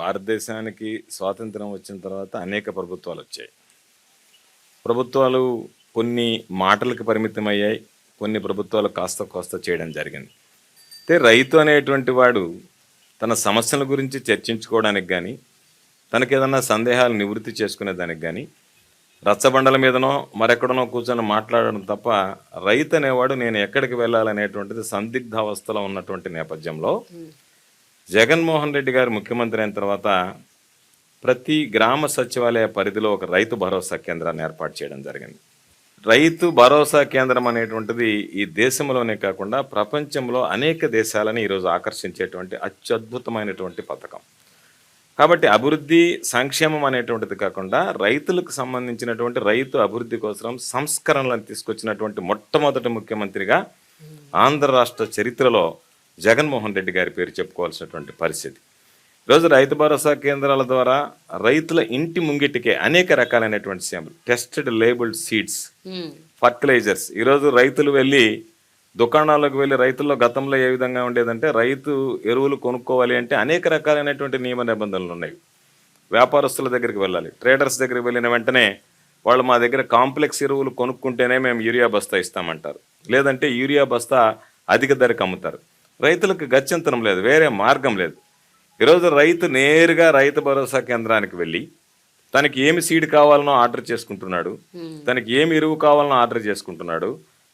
భారతదేశానికి స్వాతంత్రం వచ్చిన తర్వాత అనేక ప్రభుత్వాలు వచ్చాయి. ప్రభుత్వాలు కొన్ని మాటలకు పరిమితమయ్యాయి కొన్ని ప్రభుత్వాలు కాస్త కోస్త చేయడం జరిగింది. అయితే రైతు అనేటువంటి వాడు తన సమస్యల గురించి చర్చించుకోవడానికి కానీ తనకి ఏదన్నా సందేహాలు నివృత్తి చేసుకునే దానికి కానీ రచ్చబండల మీదనో మరెక్కడనో కూర్చొని మాట్లాడడం తప్ప రైతు అనేవాడు నేను ఎక్కడికి వెళ్ళాలనేటువంటిది సందిగ్ధావస్థలో ఉన్నటువంటి నేపథ్యంలో జగన్మోహన్ రెడ్డి గారు ముఖ్యమంత్రి అయిన తర్వాత ప్రతి గ్రామ సచివాలయ పరిధిలో ఒక రైతు భరోసా కేంద్రాన్ని ఏర్పాటు చేయడం జరిగింది. రైతు భరోసా కేంద్రం అనేటువంటిది ఈ దేశంలోనే కాకుండా ప్రపంచంలో అనేక దేశాలని ఈరోజు ఆకర్షించేటువంటి అత్యద్భుతమైనటువంటి పథకం. కాబట్టి అభివృద్ధి సంక్షేమం అనేటువంటిది కాకుండా రైతులకు సంబంధించినటువంటి రైతు అభివృద్ధి కోసం సంస్కరణలను తీసుకొచ్చినటువంటి మొట్టమొదటి ముఖ్యమంత్రిగా ఆంధ్ర రాష్ట్ర చరిత్రలో జగన్మోహన్ రెడ్డి గారి పేరు చెప్పుకోవాల్సినటువంటి పరిస్థితి. ఈరోజు రైతు భరోసా కేంద్రాల ద్వారా రైతుల ఇంటి ముంగిటికే అనేక రకాలైనటువంటి సేవలు టెస్టెడ్ లేబుల్డ్ సీడ్స్ ఫర్టిలైజర్స్ ఈరోజు రైతులు వెళ్ళి దుకాణాలకు వెళ్ళి రైతుల్లో గతంలో ఏ విధంగా ఉండేదంటే రైతు ఎరువులు కొనుక్కోవాలి అంటే అనేక రకాలైనటువంటి నియమ నిబంధనలు ఉన్నాయి. వ్యాపారస్తుల దగ్గరికి వెళ్ళాలి. ట్రేడర్స్ దగ్గరికి వెళ్ళిన వెంటనే వాళ్ళు మా దగ్గర కాంప్లెక్స్ ఎరువులు కొనుక్కుంటేనే మేము యూరియా బస్తా ఇస్తామంటారు. లేదంటే యూరియా బస్తా అధిక ధరకు అమ్ముతారు. రైతులకు గత్యంతరం లేదు వేరే మార్గం లేదు. ఈరోజు రైతు నేరుగా రైతు భరోసా కేంద్రానికి వెళ్ళి తనకి ఏమి సీడ్ కావాలనో ఆర్డర్ చేసుకుంటున్నాడు తనకి ఏమి ఎరువు కావాలనో ఆర్డర్ చేసుకుంటున్నాడు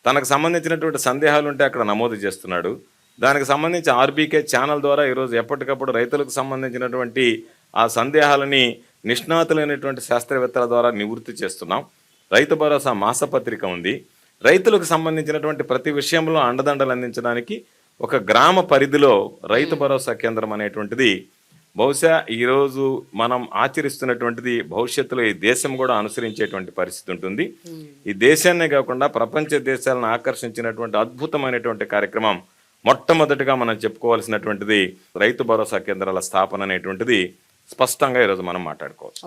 తనకు సంబంధించినటువంటి సందేహాలు ఉంటే అక్కడ నమోదు చేస్తున్నాడు. దానికి సంబంధించి ఆర్బీకే ఛానల్ ద్వారా ఈరోజు ఎప్పటికప్పుడు రైతులకు సంబంధించినటువంటి ఆ సందేహాలని నిష్ణాతులైనటువంటి శాస్త్రవేత్తల ద్వారా నివృత్తి చేస్తున్నాం. రైతు భరోసా మాసపత్రిక ఉంది. రైతులకు సంబంధించినటువంటి ప్రతి విషయంలో అండదండలు అందించడానికి ఒక గ్రామ పరిధిలో రైతు భరోసా కేంద్రం అనేటువంటిది బహుశా ఈరోజు మనం ఆచరిస్తున్నటువంటిది భవిష్యత్తులో ఈ దేశం కూడా అనుసరించేటువంటి పరిస్థితి ఉంటుంది. ఈ దేశాన్నే కాకుండా ప్రపంచ దేశాలను ఆకర్షించినటువంటి అద్భుతమైనటువంటి కార్యక్రమం మొట్టమొదటిగా మనం చెప్పుకోవాల్సినటువంటిది రైతు భరోసా కేంద్రాల స్థాపన అనేటువంటిది స్పష్టంగా ఈరోజు మనం మాట్లాడుకోవచ్చు.